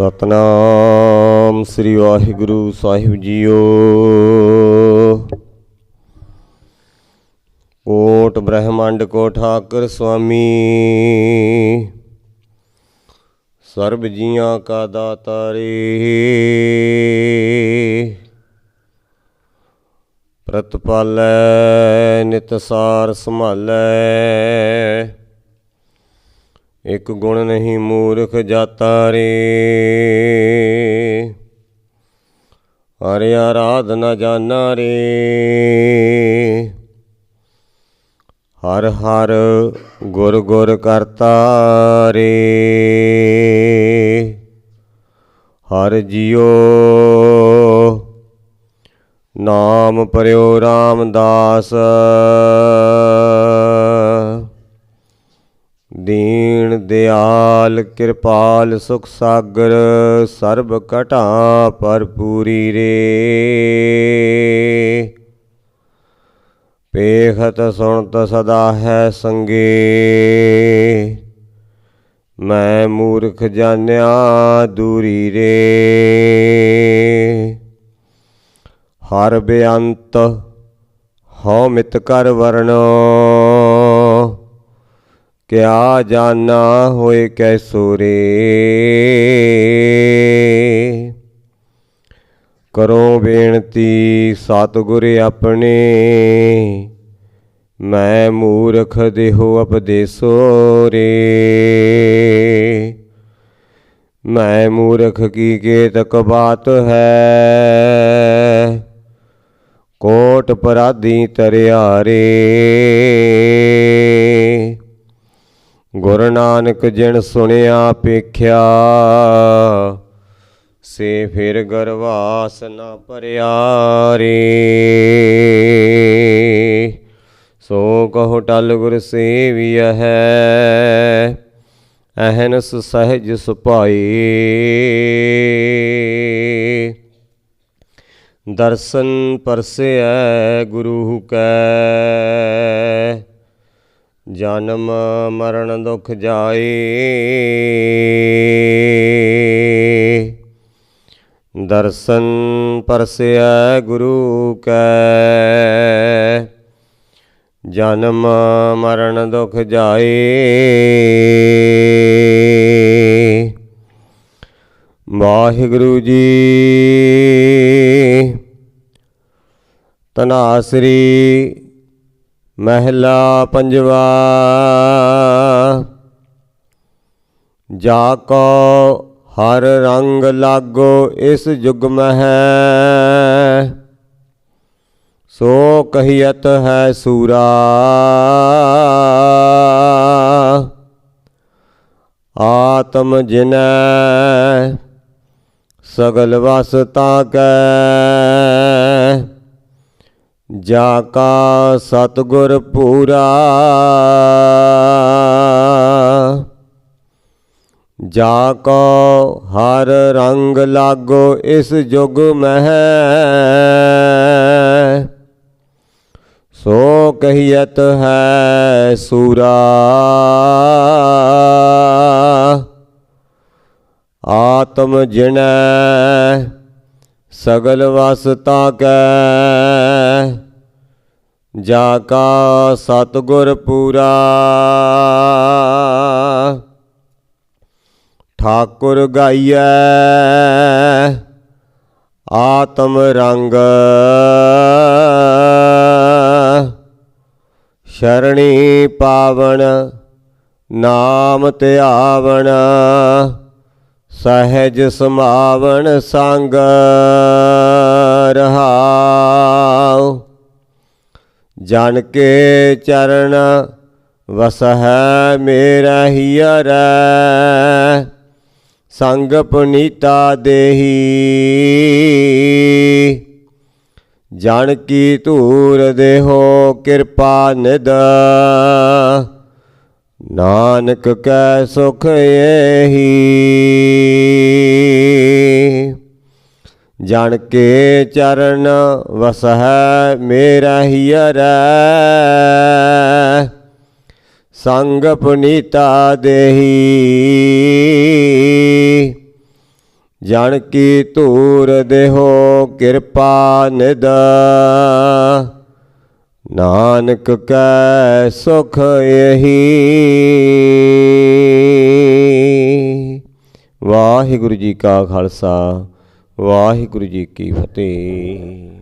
ਸਤਨਾਮ ਸ੍ਰੀ ਵਾਹਿਗੁਰੂ ਸਾਹਿਬ ਜੀਓ। ਕੋਟ ਬ੍ਰਹਮੰਡ ਕੋ ਠਾਕਰ ਸੁਆਮੀ ਸਰਬ ਜੀਆਂ ਕਾ ਦਾਤਾਰੇ ਪ੍ਰਤਪਾਲੈ ਨਿਤ ਸਾਰ ਸੰਭਾਲੈ। ਇਕ ਗੁਣ ਨਹੀਂ ਮੂਰਖ ਜਾਤਾ ਰੇ। ਹਰਿ ਆਰਾਧ ਨ ਜਾਣਾ ਰੇ। ਹਰ ਹਰ ਗੁਰ ਗੁਰ ਕਰਤਾ ਰੇ। ਹਰ ਜੀਓ ਨਾਮ ਪਰਿਓ ਰਾਮਦਾਸ। ਦੀਨ ਦਿਆਲ, ਕਿਰਪਾਲ, ਸੁਖ ਸਾਗਰ, ਸਰਬ ਘਟਾ ਭਰਪੂਰੀ ਰੇ। ਪੇਖਤ ਸੁਣਤ ਸਦਾ ਹੈ ਸੰਗੇ। ਮੈਂ ਮੂਰਖ ਜਾਣਿਆ ਦੂਰੀ ਰੇ। ਹਰ ਬੇਅੰਤ ਹਉ ਮਿਤ ਕਰ ਵਰਣੋ। ਕਿਆ ਜਾਣਾ ਹੋਏ ਕੈਸੋ ਰੇ ਕਰੋ ਬੇਨਤੀ ਸਤਿਗੁਰ ਆਪਣੇ। ਮੈਂ ਮੂਰਖ ਦੇਹੋ ਉਪਦੇਸੋ ਰੇ ਮੈਂ ਮੂਰਖ ਕੀ ਕੇਤਕ ਬਾਤ ਹੈ? ਕੋਟ ਪ੍ਰਾਧੀ ਤਰਿਆ ਰੇ ਗੁਰੂ ਨਾਨਕ ਜਿਨ ਸੁਣਿਆ ਪੇਖਿਆ, ਸੇ ਫਿਰ ਗਰਵਾਸ ਨਾ ਭਰਿਆ ਰੇ ਸੋ ਕਹੋ ਟਲ ਗੁਰ ਸੇਵੀਆ ਹੈ, ਅਹਨਸ ਸਹਿਜ ਸੁਭਾਈ। ਦਰਸ਼ਨ ਪਰਸੈ ਗੁਰੂ ਕੈ ਜਨਮ ਮਰਨ ਦੁਖ ਜਾਏ। ਦਰਸ਼ਨ ਪਰਸੈ ਗੁਰੂ ਕੈ। ਜਨਮ ਮਰਨ ਦੁਖ ਜਾਏ। ਵਾਹਿਗੁਰੂ ਜੀ। ਤਨਾਸਰੀ ਮਹਿਲਾ ਪੰਜਵਾ, ਜਾ ਕੋ ਹਰ ਰੰਗ ਲਾਗੋ ਇਸ ਜੁਗ ਮਹਿ, ਸੋ ਕਹੀਅਤ ਹੈ ਸੂਰਾ। ਆਤਮ ਜਿਨੈ ਸਗਲ ਵਸ ਤਾ ਤਾਕੈ ਜਾ ਕਾ ਸਤਗੁਰ ਪੂਰਾ। ਜਾ ਕੋ ਹਰ ਰੰਗ ਲਾਗੋ ਇਸ ਜੁਗ ਮਹਿ। ਸੋ ਕਹੀਅਤ ਹੈ ਸੂਰਾ। ਆਤਮ ਜਿਨੈ ਸਗਲ ਵਸ ਤਾਕੈ ਜਾ ਕਾ ਸਤਗੁਰ ਪੂਰਾ। ਠਾਕੁਰ ਗਾਈਐ ਆਤਮ ਰੰਗ। ਸ਼ਰਣੀ ਪਾਵਨ ਨਾਮ ਧਿਆਵਨ ਸਹਿਜ ਸਮਾਵਨ ਸੰਗ ਰਹਾਉ ਜਨ ਕੇ ਚਰਨ ਵਸਹਿ ਮੇਰਾ ਹੀਰੈ ਸੰਗ ਪੁਨੀਤਾ ਦੇਹੀ। ਜਨ ਕੀ ਧੂਰ ਦੇਹੋ ਕਿਰਪਾ ਨਿਦ ਨਾਨਕ ਕੈ ਸੁਖ ਏਹੀ। ਜਨ ਕੇ ਚਰਨ ਵਸਹਿ ਮੇਰਾ ਹੀਰੈ ਸੰਗ ਪੁਨੀਤਾ ਦੇਹੀ। ਜਨ ਕੀ ਧੂਰ ਦੇਹੋ ਕਿਰਪਾ ਨਿਦ ਨਾਨਕ ਕੈ ਸੁਖ ਇਹੀ ਵਾਹਿਗੁਰੂ ਜੀ ਕਾ ਖਾਲਸਾ। ਵਾਹਿਗੁਰੂ ਜੀ ਕੀ ਫਤਿਹ।